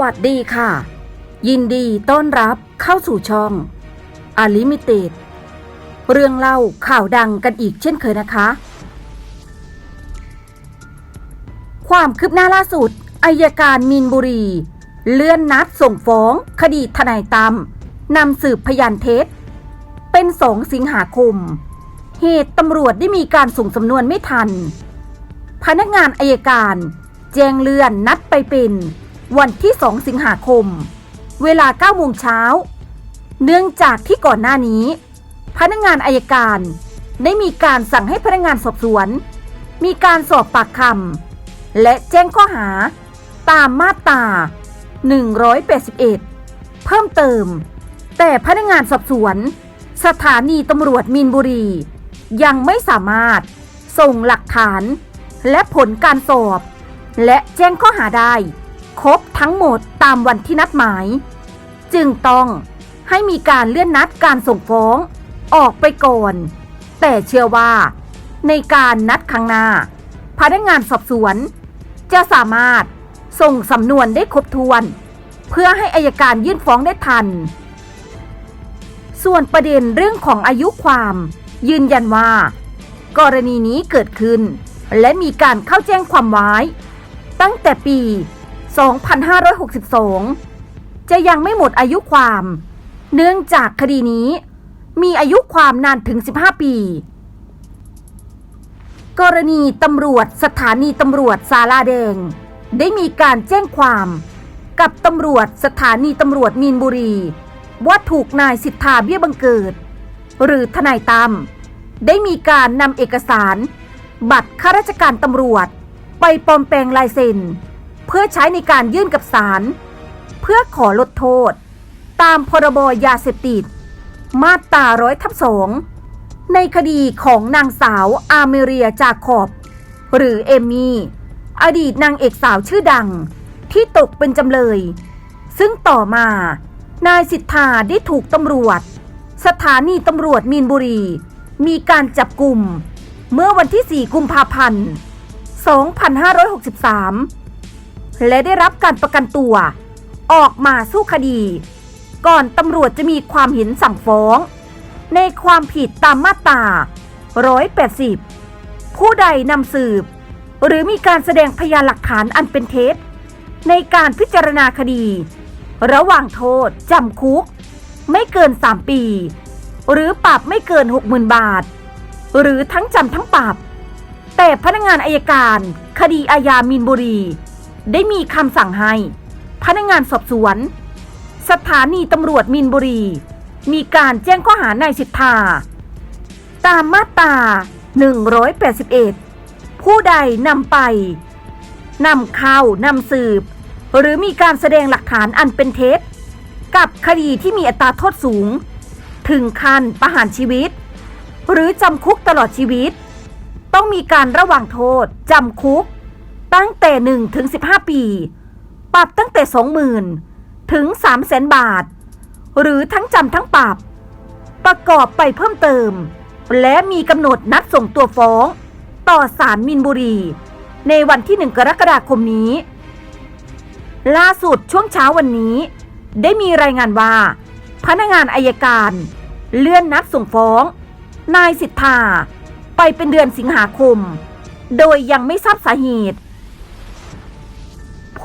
สวัสดีค่ะ ยินดีต้อนรับเข้าสู่ช่องอลิมิเต็ดเรื่องเล่าข่าวดังกันอีกเช่นเคยนะคะ ความคืบหน้าล่าสุดอายการมีนบุรี เลื่อนนัดส่งฟ้อง คดีทนายตั้มนำสืบพยานเท็จ เป็นสองสิงหาคม เหตุตำรวจได้มีการส่งสำนวนไม่ทัน พนักงานอายการ แจ้งเลื่อนนัดไปเป็น วันที่ 2 สิงหาคม เวลา9โมงเช้า เนื่องจากที่ก่อนหน้านี้ พนักงานอายการได้มีการสั่งให้พนักงานสอบสวน มีการสอบปากคำและแจ้งข้อหาตามมาตรา 181 เพิ่มเติม แต่พนักงานสอบสวน สถานีตำรวจมีนบุรี ยังไม่สามารถส่งหลักฐาน และผลการสอบ และแจ้งข้อหาได้ ครบทั้งหมดตามวันที่นัดหมาย จึงต้องให้มีการเลื่อนนัดการส่งฟ้องออกไปก่อน แต่เชื่อว่า ในการนัดครั้งหน้าพนักงานสอบสวน จะสามารถส่งสำนวนได้ครบถ้วน เพื่อให้อายการยื่นฟ้องได้ทัน ส่วนประเด็นเรื่องของอายุความ ยืนยันว่า กรณีนี้เกิดขึ้น และมีการเข้าแจ้งความไว้ ตั้งแต่ปี 2562 จะยังไม่หมดอายุความ เนื่องจากคดีนี้ มีอายุความนานถึง 15 ปี กรณีตำรวจสถานีตำรวจสาลาแดง ได้มีการแจ้งความกับตำรวจสถานีตำรวจมีนบุรี ว่าถูกนายสิทธาเบี้ยบังเกิด หรือทนายตั้มได้มีการนำเอกสาร บัตรข้าราชการตำรวจ ไปปลอมแปลงลายเซ็น เพื่อใช้ในการยื่นกับศาลเพื่อขอลดโทษ ตามพรบยาเสพติด มาตราร้อยทับสองในคดีของนางสาวอาเมเรียจาคอบ หรือเอมมี่ อดีตนางเอกสาวชื่อดัง ที่ตกเป็นจำเลย ซึ่งต่อมา นายสิทธาได้ถูกตำรวจ สถานีตำรวจมีนบุรี มีการจับกลุ่ม เมื่อวันที่ 4 กุมภาพันธ์ 2563 และได้รับการประกันตัว ออกมาสู้คดี ก่อนตำรวจจะมีความเห็นสั่งฟ้อง ในความผิดตามมาตรา 180 ผู้ใดนำสืบ หรือมีการแสดงพยานหลักฐานอันเป็นเท็จ ในการพิจารณาคดี ระหว่างโทษจำคุก ไม่เกิน 3 ปี หรือปรับไม่เกิน 60,000 บาท หรือทั้งจำทั้งปรับ แต่พนักงานอายการ คดีอาญามีนบุรี ได้มีคำสั่งให้ พนักงานสอบสวน สถานีตำรวจมีนบุรี มีการแจ้งข้อหานายสิทธา ตามมาตรา 181 ผู้ใดนำไปนำเข้านำสืบ หรือมีการแสดงหลักฐานอันเป็นเท็จกับคดีที่มีอัตราโทษสูง ถึงขั้นประหารชีวิต หรือจำคุกตลอดชีวิต ต้องมีการระหว่างโทษจำคุก ตั้งแต่ 1 ถึง 15 ปี ปรับตั้งแต่ 20,000 ถึง 3 0 0แสนบาท หรือทั้งจำทั้งปรับ ประกอบไปเพิ่มเติม และมีกำหนดนัดส่งตัวฟ้อง ต่อศาลมินบุรี ในวันที่ 1 กรกฎาคมนี้ ล่าสุดช่วงเช้าวันนี้ ได้มีรายงานว่า พนักงานอายการ เลื่อนนัดส่งฟ้อง นายสิทธา ไปเป็นเดือนสิงหาคม โดยยังไม่ทราบสาเหตุ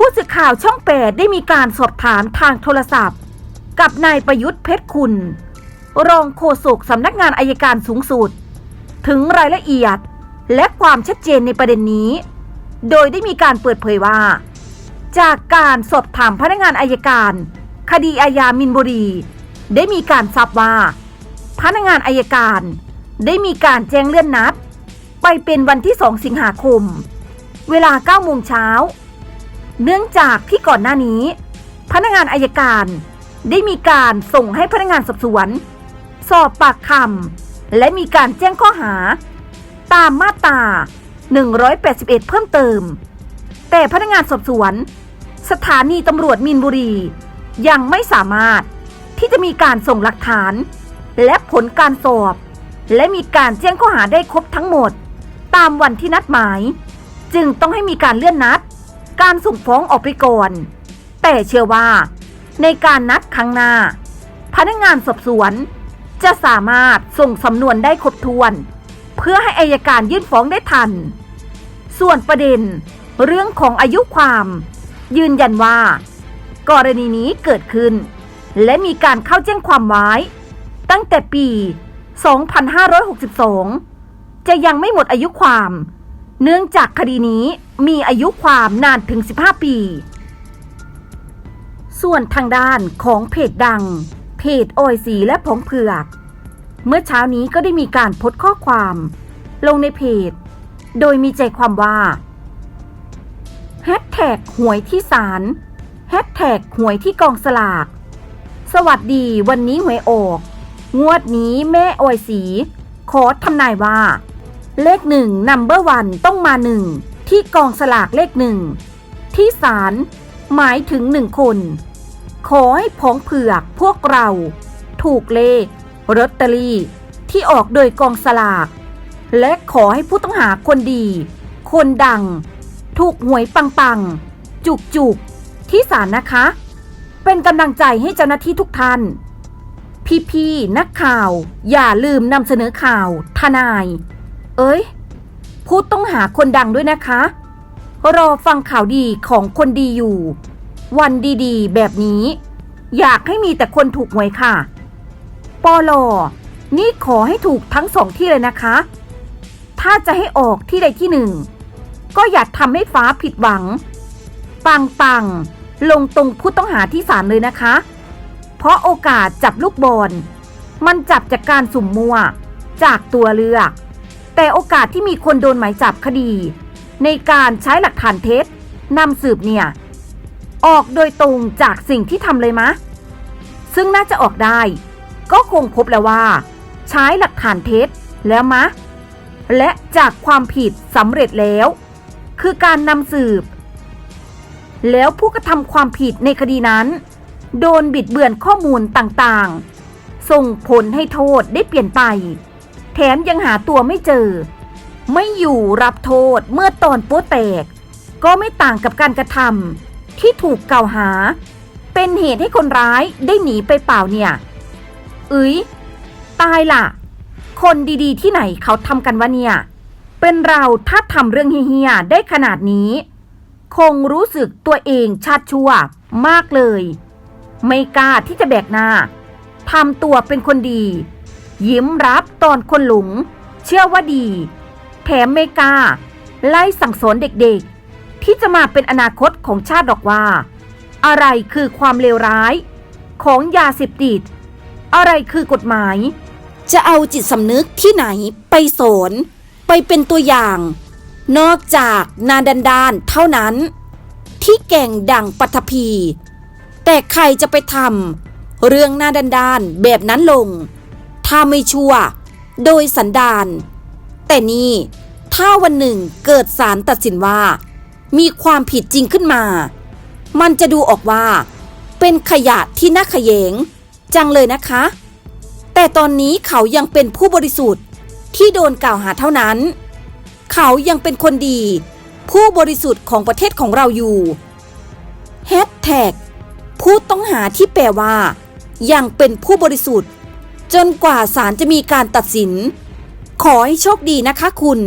ผู้สื่อข่าวช่องแปดได้มีการสอบถามทางโทรศัพท์ กับนายประยุทธ์เพชรคุณ รองโฆษกสำนักงานอายการสูงสุด ถึงรายละเอียดและความชัดเจนในประเด็นนี้ โดยได้มีการเปิดเผยว่า จากการสอบถามพนักงานอายการ คดีอาญามินบุรี ได้มีการทราบว่า พนักงานอายการได้มีการแจ้งเลื่อนนัด ไปเป็นวันที่ 2 สิงหาคม เวลา9โมงเช้า เนื่องจากที่ก่อนหน้านี้ พนักงานอายการได้มีการส่งให้พนักงานสอบสวน สอบปากคำและมีการแจ้งข้อหา ตามมาตรา 181 เพิ่มเติม แต่พนักงานสอบสวน สถานีตำรวจมีนบุรี ยังไม่สามารถที่จะมีการส่งหลักฐาน และผลการสอบ และมีการแจ้งข้อหาได้ครบทั้งหมด ตามวันที่นัดหมาย จึงต้องให้มีการเลื่อนนัด การส่งฟ้องออกไปก่อนแต่เชื่อว่า ในการนัดครั้งหน้า พนักงานสอบสวน จะสามารถส่งสำนวนได้ครบถ้วน เพื่อให้อายการยื่นฟ้องได้ทัน ส่วนประเด็นเรื่องของอายุความ ยืนยันว่า กรณีนี้เกิดขึ้น และมีการเข้าแจ้งความไว้ ตั้งแต่ปี 2562 จะยังไม่หมดอายุความ เนื่องจากคดีนี้มีอายุความนานถึง 15 ปี ส่วนทางด้านของเพจดัง เพจโอยสีและผงเผือก เมื่อเช้านี้ก็ได้มีการโพสต์ข้อความ ลงในเพจ โดยมีใจความว่าแฮชแท็กหวยที่ศาลแฮชแท็กหวยที่กองสลาก สวัสดีวันนี้หวยออก งวดนี้แม่ออยสี ขอทำนายว่า เลขหนึ่งนัมเบอร์วันต้องมาหนึ่งที่กองสลากเลขหนึ่งที่ศาลหมายถึงหนึ่งคน ขอให้ผองเผือกพวกเรา ถูกเลขลอตเตอรี่ ที่ออกโดยกองสลาก และขอให้ผู้ต้องหาคนดี คนดัง ถูกหวยปังๆ จุกๆ ที่ศาลนะคะ เป็นกำลังใจให้เจ้าหน้าที่ทุกท่าน พี่ๆ นักข่าว อย่าลืมนำเสนอข่าว ทนาย เอ้ย ผู้ต้องหาคนดังด้วยนะคะ รอฟังข่าวดีของคนดีอยู่ วันดีๆ แบบนี้ อยากให้มีแต่คนถูกหวยค่ะ ปอลอนี่ขอให้ถูกทั้งสองที่เลยนะคะ ถ้าจะให้ออกที่ใดที่หนึ่ง ก็อย่าทำให้ฟ้าผิดหวัง ปังปังลงตรงผู้ต้องหาที่ศาลเลยนะคะ เพราะโอกาสจับลูกบอลมันจับจากการสุ่มมัว จากตัวเลือก แต่โอกาสที่มีคนโดนหมายจับคดี ในการใช้หลักฐานเท็จนำสืบเนี่ย ออกโดยตรงจากสิ่งที่ทำเลยมะ ซึ่งน่าจะออกได้ ก็คงพบแล้วว่า ใช้หลักฐานเท็จแล้วมะ และจากความผิดสำเร็จแล้ว คือการนำสืบ แล้วผู้กระทำความผิดในคดีนั้น โดนบิดเบือนข้อมูลต่างๆ ส่งผลให้โทษได้เปลี่ยนไป แถมยังหาตัวไม่เจอ ไม่อยู่รับโทษเมื่อตอนโป๊แตก ก็ไม่ต่างกับการกระทำที่ถูกกล่าวหา เป็นเหตุให้คนร้ายได้หนีไปเปล่าเนี่ยเอ้ยตายล่ะ คนดีๆที่ไหนเขาทำกันวะเนี่ย เป็นเราถ้าทำเรื่องเฮี้ยๆได้ขนาดนี้ คงรู้สึกตัวเองชาติชั่วมากเลย ไม่กล้าที่จะแบกหน้าทำตัวเป็นคนดี ยิ้มรับตอนคนหลง เชื่อว่าดี แถมไม่กา ไล่สั่งสอนเด็กๆ ที่จะมาเป็นอนาคตของชาติดอกว่า อะไรคือความเลวร้าย ของยาเสพติด อะไรคือกฎหมาย จะเอาจิตสำนึกที่ไหนไปสอนไปเป็นตัวอย่าง นอกจากนาดันดานเท่านั้น ที่แก่งดังปัทภีแต่ใครจะไปทำเรื่องนาดันดานแบบนั้นลง ถ้าไม่ชั่ว โดยสันดาน แต่นี่ถ้าวันหนึ่งเกิดศาลตัดสินว่า มีความผิดจริงขึ้นมา มันจะดูออกว่า เป็นขยะที่น่าขยง จังเลยนะคะ แต่ตอนนี้เขายังเป็นผู้บริสุทธิ์ที่โดนกล่าวหาเท่านั้น เขายังเป็นคนดี ผู้บริสุทธิ์ของประเทศของเราอยู่แฮชแท็กผู้ต้องหาที่แปลว่า ยังเป็นผู้บริสุทธิ์ จนกว่าศาลจะมีการตัดสิน ขอให้โชคดีนะคะคุณ